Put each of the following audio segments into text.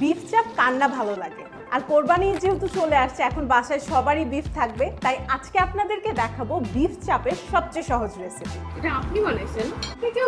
Beef চাপ কান্না ভালো লাগে? আর কোরবানি যেহেতু চলে আসছে এখন বাসায় সবারই বিফ থাকবে তাই আজকে আপনাদেরকে দেখাবো বিফ চাপের সবচেয়ে সহজ রেসিপি এটা আপনি বলেছেন কেউ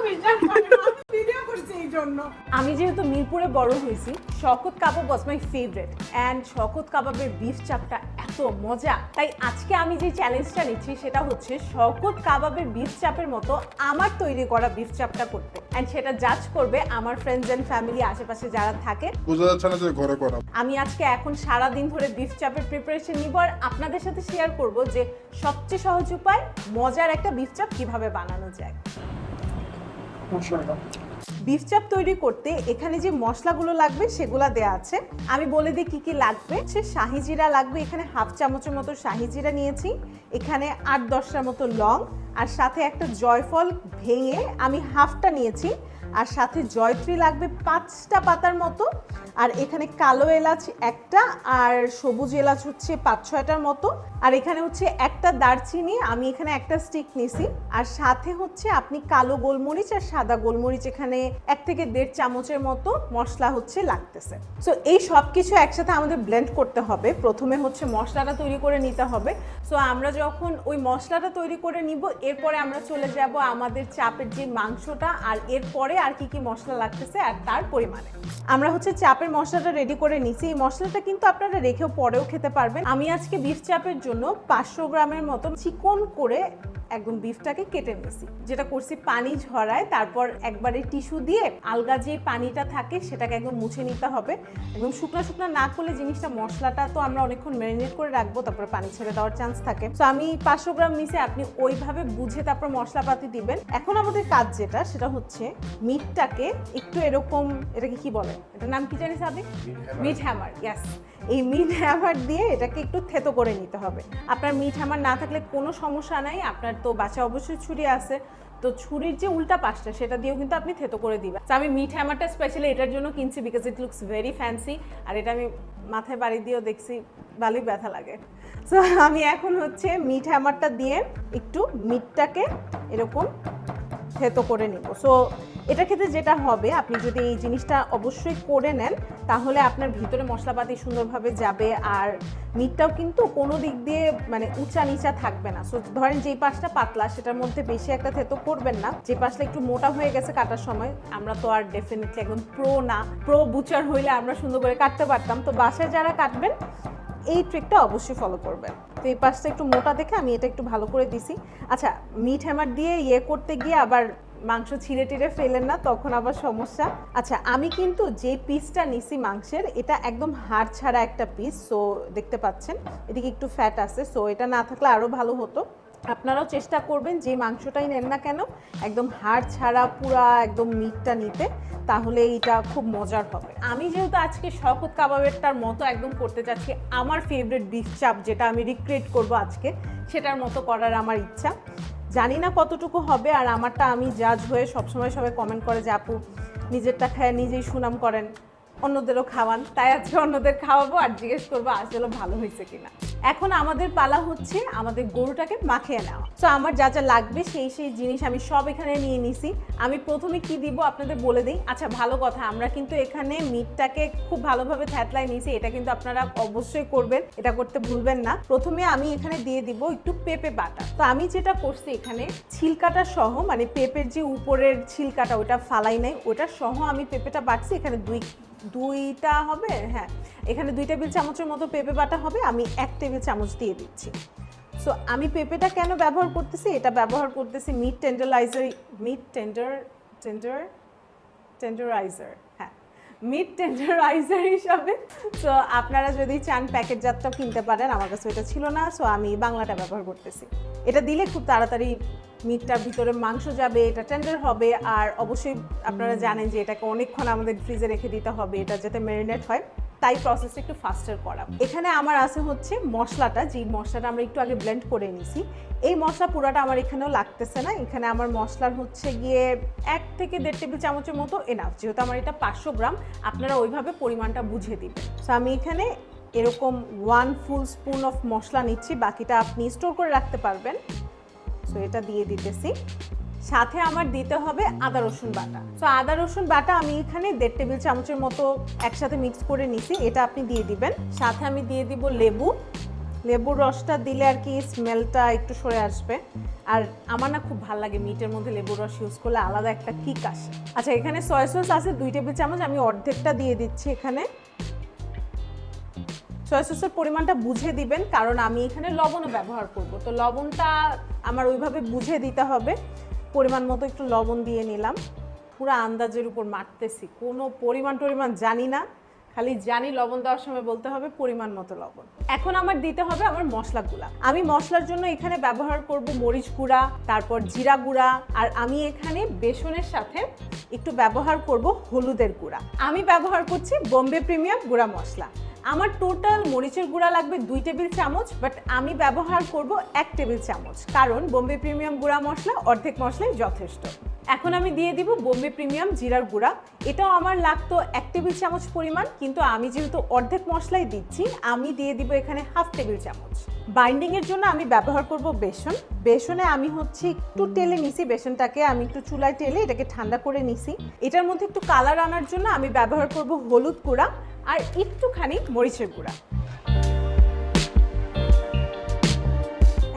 ভিডিও করছে এই জন্য। আমি যেহেতু মিরপুরে বড় হয়েছি শকত কাবাব ওয়াজ মাই ফেভারেট অ্যান্ড শকত কাবাবের বিফ চাপটা এত মজা। তাই আজকে আমি যে চ্যালেঞ্জটা নিচ্ছি সেটা হচ্ছে শকত কাবাবের বিফ চাপের মতো আমার তৈরি করা বিফ চাপটা করতে। অ্যান্ড সেটা জাজ করবে আমার ফ্রেন্ডস অ্যান্ড ফ্যামিলি আশেপাশে যারা থাকে। বোঝা যাচ্ছে না যে ঘরে করা। আমি আজকে এখন সারা দিন ধরে বিফ চাপের প্রিপারেশন নিব আর আপনাদের সাথে শেয়ার করব যে সবচেয়ে সহজ উপায় মজার একটা বিফ চাপ কীভাবে বানানো যায়। বিফ চাপ তৈরি করতে এখানে যে মশলাগুলো লাগবে সেগুলো দেয়া আছে। আমি বলে দিই কি কি লাগবে। সে শাহি জিরা লাগবে, এখানে হাফ চামচের মতো শাহি জিরা নিয়েছি। এখানে আট দশটার মতো লং। আর সাথে একটা জয়ফল ভেঙে আমি হাফটা নিয়েছি। আর সাথে জয়ত্রী লাগবে পাঁচটা পাতার মতো। আর এখানে কালো এলাচ একটা, আর সবুজ এলাচ হচ্ছে পাঁচ ছয়টার মতো। আর এখানে হচ্ছে একটা দারচিনি, আমি এখানে একটা স্টিক নিছি। আর সাথে হচ্ছে আপনি কালো গোলমরিচ আর সাদা গোলমরিচ এখানে এক থেকে দেড় চামচের মতো মশলা হচ্ছে লাগতেছে। সো এই সব কিছু একসাথে আমাদের ব্লেন্ড করতে হবে। প্রথমে হচ্ছে মশলাটা তৈরি করে নিতে হবে। সো আমরা যখন ওই মশলাটা তৈরি করে নিব, এরপরে আমরা চলে যাব আমাদের চাপের যে মাংসটা, আর এরপরে আর কি কি মশলা লাগতেছে আর তার পরিমাণে। আমরা হচ্ছে চাপের মশলাটা রেডি করে নিছি। এই মশলাটা কিন্তু আপনারা রেখেও পরেও খেতে পারবেন। আমি আজকে বিফ চাপের জন্য পাঁচশো গ্রামের মতন চিকন করে একদম বিফটাকে কেটে নিয়েছি। যেটা করছি পানি ঝরায় তারপর একবারে টিস্যু দিয়ে আলগা যে পানিটা থাকে সেটাকে একদম মুছে নিতে হবে। একদম শুকনা শুকনা না করলে জিনিসটা মশলাটা তো আমরা অনেকক্ষণ ম্যারিনেট করে রাখব তারপরে পানি ছেড়ে দেওয়ার চান্স থাকে। তো আমি পাঁচশো গ্রাম নিচে আপনি ওইভাবে বুঝে তারপর মশলাপাতি দিবেন। এখন আমাদের কাজ যেটা সেটা হচ্ছে মিটটাকে একটু এরকম এটাকে কি বলে? এটার নাম কি জানিস আপনি মিট হ্যামার ইয়াস এই মিট হ্যামার দিয়ে এটাকে একটু থেতো করে নিতে হবে। আপনার মিট হ্যামার না থাকলে কোনো সমস্যা নাই আপনার তো বাচ্চা অবশ্যই ছুরি আছে। তো ছুরির যে উল্টা পাশটা, সেটা দিয়েও কিন্তু আপনি থেতো করে দিবেন। তো আমি মিট হ্যামারটা স্পেশালি এটার জন্য কিনছি because it looks very fancy আর এটা আমি মাথায় বাড়ি দিয়েও দেখছি, ভালোই ব্যথা লাগে। সো আমি এখন হচ্ছে মিট হ্যামারটা দিয়ে একটু মিটটাকে এরকম থেতো করে নিব। সো এটা ক্ষেত্রে যেটা হবে, আপনি যদি এই জিনিসটা অবশ্যই করে নেন, তাহলে আপনার ভিতরে মশলাপাতি সুন্দরভাবে যাবে আর মিটটাও কিন্তু কোনো দিক দিয়ে মানে উঁচা নিচা থাকবে না। সো ধরেন যেই পাশটা পাতলা, সেটার মধ্যে বেশি একটা থেতো করবেন না। যে পাশটা একটু মোটা হয়ে গেছে কাটার সময়, আমরা তো আর ডেফিনেটলি একদম প্রো না। প্রো বুচার হইলে আমরা সুন্দর করে কাটতে পারতাম। তো বাসায় যারা কাটবেন, এই ট্রিকটা অবশ্যই ফলো করবেন। তো এই পাশটা একটু মোটা দেখে আমি এটা একটু ভালো করে দিছি। আচ্ছা মিট হ্যামার দিয়ে ইয়ে করতে গিয়ে আবার মাংস ছিঁড়ে টিড়ে ফেলেন না, তখন আবার সমস্যা। আচ্ছা আমি কিন্তু যে পিসটা নিছি মাংসের, এটা একদম হাড় ছাড়া একটা পিস সো দেখতে পাচ্ছেন, এদিকে একটু ফ্যাট আছে সো এটা না থাকলে আরও ভালো হতো। আপনারাও চেষ্টা করবেন যে মাংসটাই নেন না কেন, একদম হাড় ছাড়া পুরা একদম মিটটা নিতে, তাহলে এটা খুব মজার হবে। আমি যেহেতু আজকে শখত কাবাবেরটার মতো একদম করতে চাচ্ছি, আমার ফেভারিট বিফ চাপ যেটা আমি রিক্রিয়েট করব আজকে, সেটার মতো করার আমার ইচ্ছা। জানি না কতটুকু হবে আর আমারটা আমি জাজ হয়ে সবসময় সবাই কমেন্ট করে যে আপু নিজেরটা খায়, নিজেই সুনাম করেন, অন্যদেরও খাওয়ান। তাই আজকে অন্যদের খাওয়াবো আর জিজ্ঞেস করব, আসলে ভালো হয়েছে কিনা। এখন আমাদের পালা হচ্ছে আমাদের গরুটাকে মাখিয়ে নেওয়া। তো আমার যা যা লাগবে সেই সেই জিনিস আমি সব এখানে নিয়ে নিছি। আমি প্রথমে কি দিব আপনাদের বলে দিই। আচ্ছা ভালো কথা, আমরা কিন্তু এখানে মিটটাকে খুব ভালোভাবে থ্যাতলায় নিয়েছি এটা কিন্তু আপনারা অবশ্যই করবেন, এটা করতে ভুলবেন না। প্রথমে আমি এখানে দিয়ে দিব একটু পেঁপে বাটা। তো আমি যেটা করছি এখানে, ছিলকাটা সহ মানে পেঁপের যে উপরের ছিলকাটা, ওটা ফালাই নাই, ওটা সহ আমি পেঁপেটা বাটছি, এখানে দুই দুইটা হবে হ্যাঁ। এখানে দুই টেবিল চামচের মতো পেঁপে বাটা হবে, আমি এক টেবিল চামচ দিয়ে দিচ্ছি। সো আমি পেঁপেটা কেন ব্যবহার করতেছি? এটা ব্যবহার করতেছি meat tenderiser meat tender tender tenderiser meat tenderiser হিসাবে। সো আপনারা যদি চান প্যাকেটজাতটাও কিনতে পারেন, আমার কাছে এটা ছিল না সো আমি বাংলাটা ব্যবহার করতেছি। এটা দিলে খুব তাড়াতাড়ি মিটটার ভিতরে মাংস যাবে, এটা টেন্ডার হবে, আর অবশ্যই আপনারা জানেন যে এটাকে অনেকক্ষণ আমাদের ফ্রিজে রেখে দিতে হবে, এটা যাতে ম্যারিনেট হয়, তাই প্রসেসটা একটু ফাস্টার করা। এখানে আমার আছে হচ্ছে মশলাটা যে মশলাটা আমরা একটু আগে ব্লেন্ড করে নিছি। এই মশলা পুরাটা আমার এখানেও লাগতেছে না, এখানে আমার মশলার হচ্ছে গিয়ে থেকে দেড় টেবিল চামচের মতো এনাফ যেহেতু আমার এটা পাঁচশো গ্রাম, আপনারা ওইভাবে পরিমাণটা বুঝে দিবেন। সো আমি এখানে এরকম ওয়ান ফুল স্পুন অফ মশলা নিচ্ছি, বাকিটা আপনি স্টোর করে রাখতে পারবেন। সো এটা দিয়ে দিতেছি। সাথে আমার দিতে হবে আদা, রসুন বাটা। তো আদা, রসুন বাটা আমি এখানে দেড় টেবিল চামচের মতো একসাথে মিক্স করে নিছি, এটা আপনি দিয়ে দিবেন। সাথে আমি দিয়ে দিব লেবু। লেবুর রসটা দিলে আর কি স্মেলটা একটু সরে আসবে। আর আমার না খুব ভালো লাগে মিটের মধ্যে লেবুর রস ইউজ করলে আলাদা একটা কিক আসে। আচ্ছা এখানে সয়া সস আছে, দুই টেবিল চামচ, আমি অর্ধেকটা দিয়ে দিচ্ছি এখানে। সয়া সসের পরিমাণটা বুঝে দিবেন, কারণ আমি এখানে লবণও ব্যবহার করব। তো লবণটা আমার ওইভাবে বুঝে দিতে হবে। পরিমাণ মতো একটু লবণ দিয়ে নিলাম। পুরো আন্দাজের উপর মারতেছি কোনো পরিমাণ টরিমাণ জানি না। খালি জানি লবণ দেওয়ার সময় বলতে হবে পরিমাণ মতো লবণ। এখন আমার দিতে হবে আমার মশলাগুলা আমি মশলার জন্য এখানে ব্যবহার করব মরিচ গুঁড়া, তারপর জিরা গুঁড়া, আর আমি এখানে বেসনের সাথে একটু ব্যবহার করব হলুদের গুঁড়া। আমি ব্যবহার করছি বোম্বে প্রিমিয়াম গুঁড়া মশলা। আমার টোটাল মরিচের গুঁড়া লাগবে দুই টেবিল চামচ, বাট আমি ব্যবহার করব এক টেবিল চামচ। কারণ বোম্বে প্রিমিয়াম গুঁড়া মশলা অর্ধেক মশলাই যথেষ্ট। এখন আমি দিয়ে দিব বোম্বে প্রিমিয়াম জিরার গুঁড়া। এটাও আমার লাগতো এক টেবিল চামচ পরিমাণ, কিন্তু আমি যেহেতু অর্ধেক মশলাই দিচ্ছি, আমি দিয়ে দিব এখানে হাফ টেবিল চামচ। বাইন্ডিং এর জন্য আমি ব্যবহার করব বেসন। বেসনে আমি হচ্ছে একটু টেলে নিছি, বেসনটাকে আমি একটু চুলায় টেলে এটাকে ঠান্ডা করে নিছি। এটার মধ্যে একটু কালার আনার জন্য আমি ব্যবহার করব হলুদ গুঁড়া আর একটুখানি মরিচের গুঁড়া।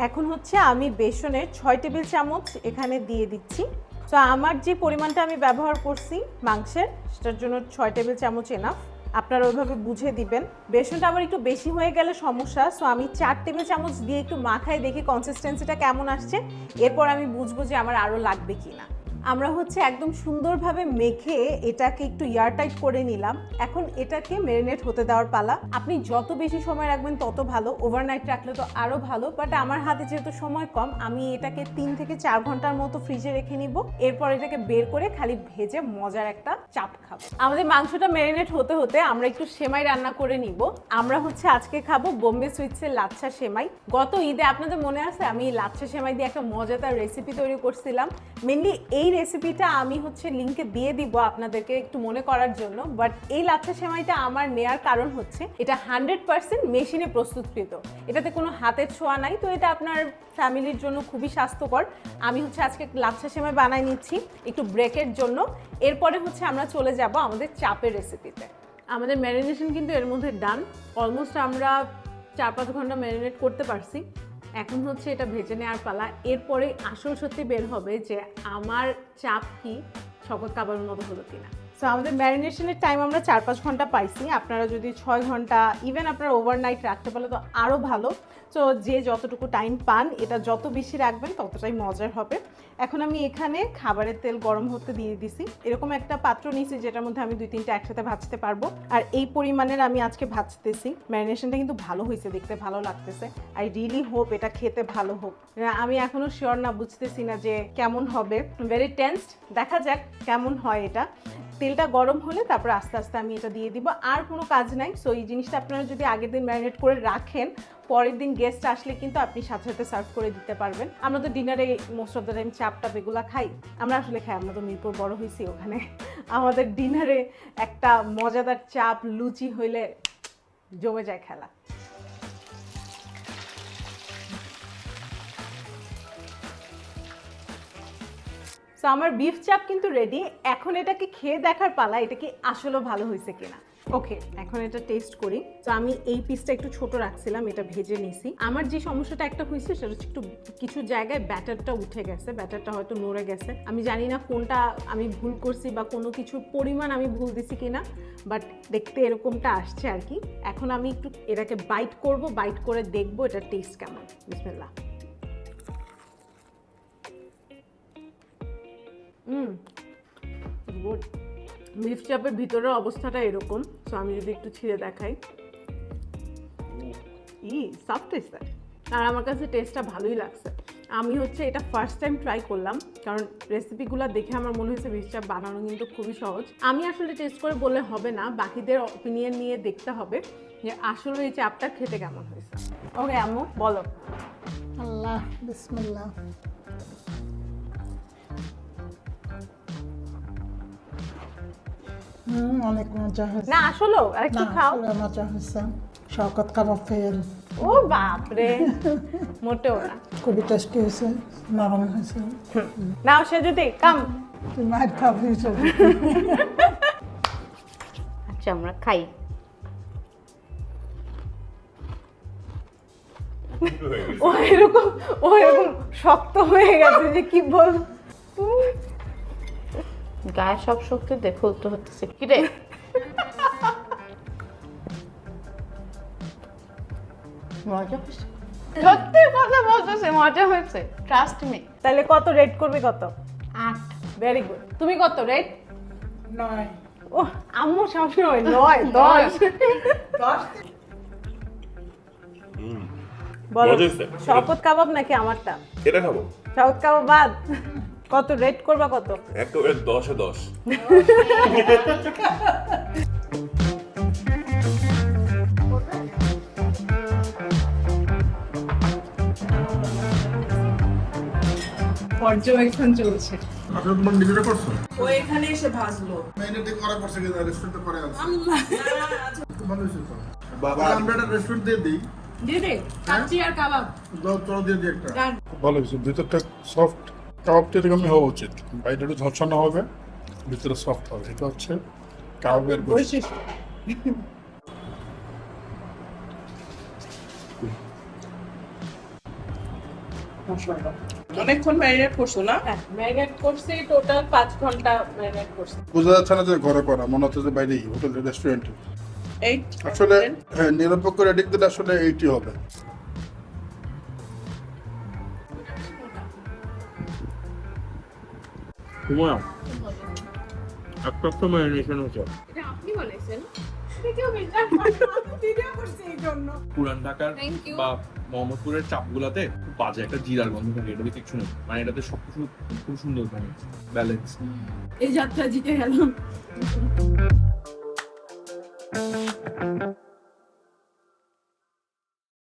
এখন হচ্ছে আমি বেসনের ছয় টেবিল চামচ এখানে দিয়ে দিচ্ছি। তো আমার যে পরিমাণটা আমি ব্যবহার করছি মাংসের, সেটার জন্য ছয় টেবিল চামচ এনাফ আপনারা ওইভাবে বুঝে দিবেন। বেসনটা আমার একটু বেশি হয়ে গেলে সমস্যা। সো আমি চার টেবিল চামচ দিয়ে একটু মাখায় দেখি কনসিস্টেন্সিটা কেমন আসছে। এরপর আমি বুঝব যে আমার আরও লাগবে কি না আমরা হচ্ছে একদম সুন্দরভাবে মেখে এটাকে একটু এয়ারটাইট করে নিলাম। এখন এটাকে মেরিনেট হতে দেওয়ার পালা। আপনি যত বেশি সময় রাখবেন, তত ভালো। ওভারনাইট রাখলে তো আরও ভালো। বাট আমার হাতে যেহেতু সময় কম, আমি এটাকে তিন থেকে চার ঘণ্টার মতো ফ্রিজে রেখে নিব। এরপর এটাকে বের করে খালি ভেজে মজার একটা চাপ খাব। আমাদের মাংসটা মেরিনেট হতে হতে আমরা একটু সেমাই রান্না করে নিব। আমরা হচ্ছে আজকে খাব বোম্বে সুইটসের লাচ্ছা সেমাই। গত ঈদে আপনাদের মনে আছে, আমি লাচ্ছা সেমাই দিয়ে একটা মজাদার রেসিপি তৈরি করছিলাম। মেনলি এই রেসিপিটা আমি হচ্ছে লিঙ্কে দিয়ে দিব আপনাদেরকে একটু মনে করার জন্য। বাট এই লাচ্ছা সেমাইটা আমার নেয়ার কারণ হচ্ছে, এটা হান্ড্রেড পার্সেন্ট মেশিনে প্রস্তুতকৃত। এটাতে কোনো হাতের ছোঁয়া নাই, তো এটা আপনার ফ্যামিলির জন্য খুবই স্বাস্থ্যকর। আমি হচ্ছে আজকে লাচ্ছা সেমাই বানাই নিচ্ছি, একটু ব্রেকের জন্য। এরপরে হচ্ছে আমরা চলে যাব আমাদের চাপের রেসিপিতে আমাদের ম্যারিনেশন কিন্তু এর মধ্যে ডান অলমোস্ট আমরা চার পাঁচ ঘণ্টা ম্যারিনেট করতে পারছি। এখন হচ্ছে এটা ভেজে নেওয়ার পালা। এরপরে আসল সত্যি বের হবে যে আমার চাপ কি, শকত কাবার মতো হলো কিনা। সো আমাদের ম্যারিনেশনের টাইম আমরা চার পাঁচ ঘণ্টা পাইছি। আপনারা যদি ছয় ঘণ্টা ইভেন আপনারা ওভারনাইট রাখতে পারলে তো আরও ভালো। তো যে যতটুকু টাইম পান, এটা যত বেশি রাখবেন, ততটাই মজার হবে। এখন আমি এখানে খাবারের তেল গরম হতে দিয়ে দিছি। এরকম একটা পাত্র নিয়েছি যেটার মধ্যে আমি দুই তিনটা একসাথে ভাজতে পারব। আর এই পরিমাণের আমি আজকে ভাজতেছি। ম্যারিনেশনটা কিন্তু ভালো হয়েছে দেখতে, ভালো লাগতেছে। আই রিয়েলি হোপ এটা খেতে ভালো হোক। আমি এখনও শিওর না, বুঝতেছি না যে কেমন হবে। ভেরি টেন্সড দেখা যাক কেমন হয় এটা। তেলটা গরম হলে তারপর আস্তে আস্তে আমি এটা দিয়ে দিব। আর কোনো কাজ নাই। সো এই জিনিসটা আপনারা যদি আগের দিন ম্যারিনেট করে রাখেন, পরের দিন গেস্ট আসলে কিন্তু আপনি সাথে সাথে সার্ভ করে দিতে পারবেন। আমরা তো ডিনারে মোস্ট অফ দ্য টাইম চাপ টাপ এগুলো খাই। আমরা আসলে খাই, আমরা তো মিরপুর বড় হয়েছি ওখানে। আমাদের ডিনারে একটা মজাদার চাপ, লুচি হইলে জমে যায় খেলা। সো আমার বিফ চাপ কিন্তু রেডি এখন এটাকে খেয়ে দেখার পালা এটা কি আসলে ভালো হয়েছে কিনা। ওকে এখন এটা টেস্ট করি। তো আমি এই পিসটা একটু ছোট রাখছিলাম, এটা ভেজে নিছি। আমার যে সমস্যাটা একটা হয়েছে, সেটা হচ্ছে একটু কিছু জায়গায় ব্যাটারটা উঠে গেছে ব্যাটারটা হয়তো নড়ে গেছে। আমি জানি না কোনটা আমি ভুল করছি বা কোনো কিছুর পরিমাণ আমি ভুল দিছি কিনা বাট দেখতে এরকমটা আসছে আর কি। এখন আমি একটু এটাকে বাইট করব বাইট করে দেখব এটা টেস্ট কেমন। বিসমিল্লাহ। হুম গুড চাপের ভিতরের অবস্থাটা এরকম সো আমি যদি একটু ছিঁড়ে দেখাই। ই সফট টেস্ট আর আমার কাছে টেস্টটা ভালোই লাগছে। আমি হচ্ছে এটা ফার্স্ট টাইম ট্রাই করলাম, কারণ রেসিপিগুলো দেখে আমার মনে হয়েছে মিফ চাপ বানানো কিন্তু খুবই সহজ। আমি আসলে টেস্ট করে বললে হবে না, বাকিদের অপিনিয়ন নিয়ে দেখতে হবে যে আসলে এই চাপটা খেতে কেমন হয়েছে। ওকে আম্মু, বলো। আল্লাহ, বিসমিল্লাহ। অনেক মজা হয়েছে। না আসলেও আরেকটু না, খাও। আসলে মজা হয়েছে। শওকত কাবাব ফেল ও বাপরে মোটেও না। খুবই টেস্টি হয়েছে নরম হয়েছে। নাও সে যদি কাম। তুই খাবি আচ্ছা আমরা খাই। ও এরকম ও এরকম শক্ত হয়ে গেছে যে কি বল গায়ে সব শক্তি দিয়ে খুলতে হচ্ছে। কি রে? মজা হয়েছে? সত্যি কথা বলতেছে মজা হয়েছে। ট্রাস্ট মি তাহলে কত রেট করবে কত? আট। ভেরি গুড তুমি কত রেট নয়। ও আম্মু সবসময় নয় দশ। বলো শপথ কাবাব নাকি আমারটা? এটা খাব। শপথ কাবাব বাদ। কত রেট করবা কত? একেবারে দশে দশ। পর্যবেক্ষণ চলছে। আপনার তোমার নিজেরা করছ? ও এখানে এসে ভাজলো। মেনুতে করা পড়ছে কিন্তু রেস্টুরেন্টে পরে আছে। খুব ভালো হয়েছে তো। বাবা। আমরা একটা রেস্টুরেন্ট দিয়ে দিই। দিদি কাচ্চি আর কাবাব। দাও চলো দিয়ে দিই একটা। ভালো হয়েছে ভিতরটা সফট কাবাবটা এরকমই হওয়া উচিত। বাইরে একটু ঝরঝানো হবে ভিতরে সফট হবে। এটা হচ্ছে কাবাবের বৈশিষ্ট্য। অনেকক্ষণ ম্যারিনেট করছ না? ম্যারিনেট করছি টোটাল পাঁচ ঘণ্টা ম্যারিনেট করছি। বোঝা যাচ্ছে না যে ঘরে করা মনে হচ্ছে যে বাইরেই হোটেল রেস্টুরেন্টে আসলে হ্যাঁ নিরপেক্ষ দিলে আসলে এইটি হবে। আমি ভিডিও করছি এই জন্য। পুরান ঢাকার. বা মোহাম্মদপুরের চাপগুলাতে বাজে একটা জিরার গন্ধ থাকে এটাতে কিছু নেই মানে এটাতে সবকিছু খুব সুন্দর মানে ব্যালেন্স এই যাত্রা জিতে গেলাম।